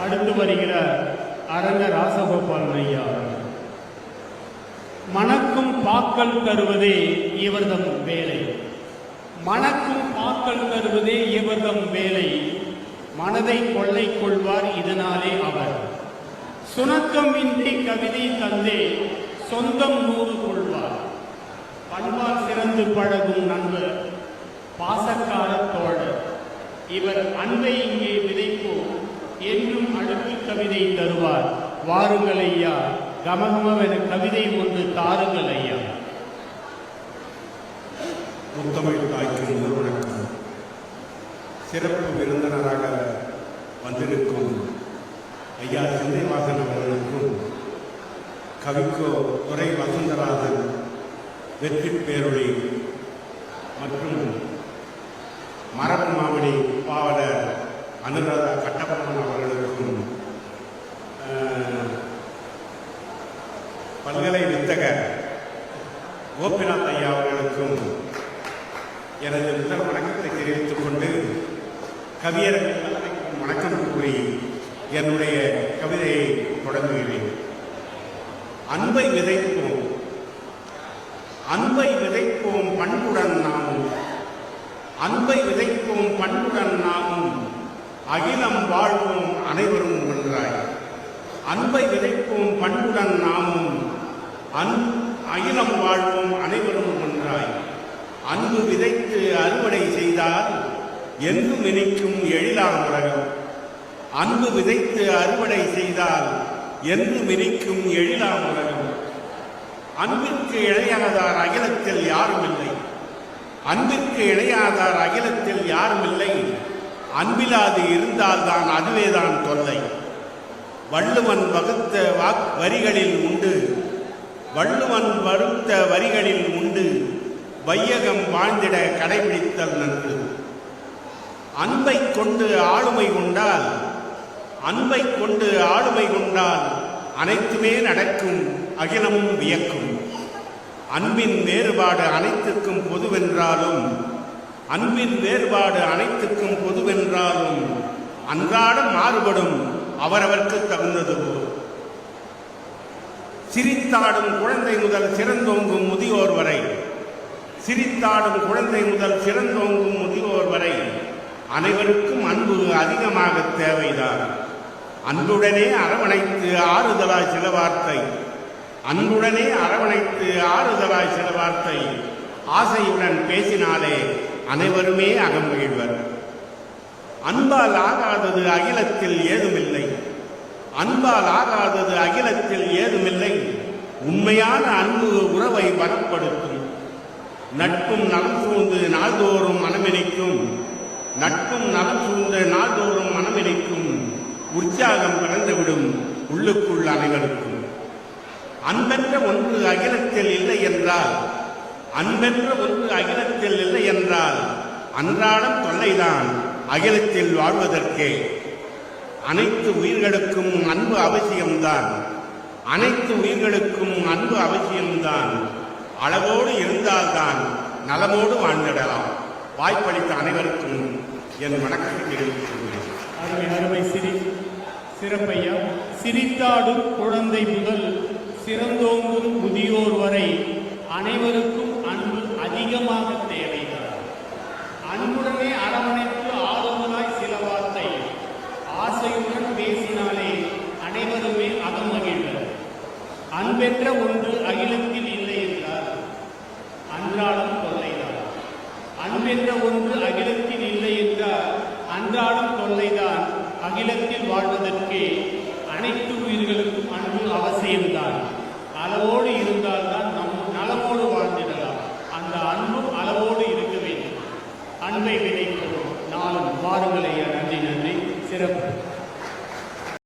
அடுத்து வருகிறார் அரங்க ராசகோபால் ஐயா. மணக்கும் பாக்கள் தருவதே இவர்தம் வேலை. மணக்கும் பாக்கள் தருவதே இவர்தம் வேலை. மனதை கொள்ளை கொள்வார் இதனாலே அவர். சுணக்கம் இன்றி கவிதை தந்தே சொந்தம் நூறு கொள்வார். பண்பால் சிறந்து பழகும் நண்பர் பாசக்கார தோழர். இவர் அன்பை இங்கே என்னும் அடுக்கு கவிதை தருவார். வாருங்கள் ஐயா கமகமவென கவிதை ஒன்று தாருங்கள் ஐயா. முத்தமிழ் தாய்க்கு நிறுவனம் சிறப்பு விருந்தினராக வந்திருக்கும் ஐயா சிந்தைவாசன் அவர்களுக்கும் கவிக்கோ துரை வசந்தராஜன் வெற்றி பேரொழி மற்றும் மரபு மாமணி பாவலர் அனுராதா கட்டபொம்மன் கோபிநாத் ஐயா அவர்களுக்கும் எனது முதல் வணக்கத்தை தெரிவித்துக் கொண்டு கவியர்கள் அனைவருக்கும் வணக்கம் கூறி என்னுடைய கவிதையை தொடங்குகிறேன். அன்பை விதைப்போம். அன்பை விதைப்போம் பண்புடன் நாமும். அன்பை விதைப்போம் பண்புடன் நாமும். அகிலம் வாழ்வோம் அனைவரும் ஒன்றாய். அன்பை விதைப்போம் பண்புடன் நாமும். அன்பு அகிலம் வாழ்வோம் அனைவரும் ஒன்றாய். அன்பு விதைத்து அறுவடை செய்தால் என்றும் நினைக்கும் எழிலாம் உலகம். அன்பு விதைத்து அறுவடை செய்தால் என்று மினிக்கும் எழிலாம் உலகம். அன்பிற்கு இணையாதார் அகிலத்தில் யாரும் இல்லை. அன்பிற்கு இணையாதார் அகிலத்தில் யாரும் இல்லை. அன்பிலாது இருந்தால்தான் அதுவேதான் தொல்லை. வள்ளுவன் வகுத்த வாக் வரிகளில் உண்டு. வள்ளுவன் வருத்த வரிகளில் உண்டு வையகம் வாழ்ந்திட கடைபிடித்தல் நன்று. அன்பை கொண்டு ஆளுமை கொண்டால் அன்பை கொண்டு ஆளுமை கொண்டால் அனைத்துமே நடக்கும் அகிலமும் வியக்கும். அன்பின் வேறுபாடு அனைத்துக்கும் பொதுவென்றாலும் அன்பின் வேறுபாடு அனைத்துக்கும் பொதுவென்றாலும் அன்றாடம் மாறுபடும் அவரவர்க்கு தகுந்தது போல். சிரித்தாடும் குழந்தை முதல் சிறந்தோங்கும் முதியோர் வரை. சிரித்தாடும் குழந்தை முதல் சிறந்தோங்கும் முதியோர் வரை. அனைவருக்கும் அன்பு அதிகமாக தேவைதான். அன்புடனே அரவணைத்து ஆறுதலாய் சில வார்த்தை அன்புடனே அரவணைத்து ஆறுதலாய் சில வார்த்தை ஆசையுடன் பேசினாலே அனைவருமே அகமகிழ்வர் அன்பால் ஆகாதது அகிலத்தில் ஏதுமில்லை. அன்பால் ஆகாதது அகிலத்தில் ஏதுமில்லை. உண்மையான அன்பு உறவை பலப்படுத்தும் நட்பும் நலம் சூழ்ந்து நாள்தோறும் மனமினைக்கும் நட்பும் நலம் சூழ்ந்து நாள்தோறும் மனமினைக்கும் உற்சாகம் பிறந்துவிடும் உள்ளுக்குள் அனைவருக்கும். அன்பென்ற ஒன்று அகிலத்தில் இல்லை என்றால் அன்பென்ற ஒன்று அகிலத்தில் இல்லை என்றால் அன்றாடம் தொல்லைதான் அகிலத்தில் வாழ்வதற்கே. அனைத்து உயிர்களுக்கும் அன்பு அவசியம்தான். அனைத்து உயிர்களுக்கும் அன்பு அவசியம்தான். அளவோடு இருந்தால்தான் நலமோடு வாழ்ந்திடலாம். வாய்ப்பளித்த அனைவருக்கும் என் வணக்கத்தை தெரிவித்துள்ளேன் அருமை அருமை சிரி சிறப்பையா? சிரித்தாடும் குழந்தை முதல் சிறந்தோங்கும் முதியோர் வரை அனைவருக்கும் உலகத்தில் வாழ்வதற்கு அனைத்து உயிர்களுக்கும் அன்பு அவசியம்தான். அளவோடு இருந்தால்தான் நம் நலவோடு வாழ்ந்திடலாம். அந்த அன்பும் அளவோடு இருக்க வேண்டும். அன்பை விதைக்கிறோம் நாளும் வாருங்களையா நன்றி நன்றி. சிறப்பு.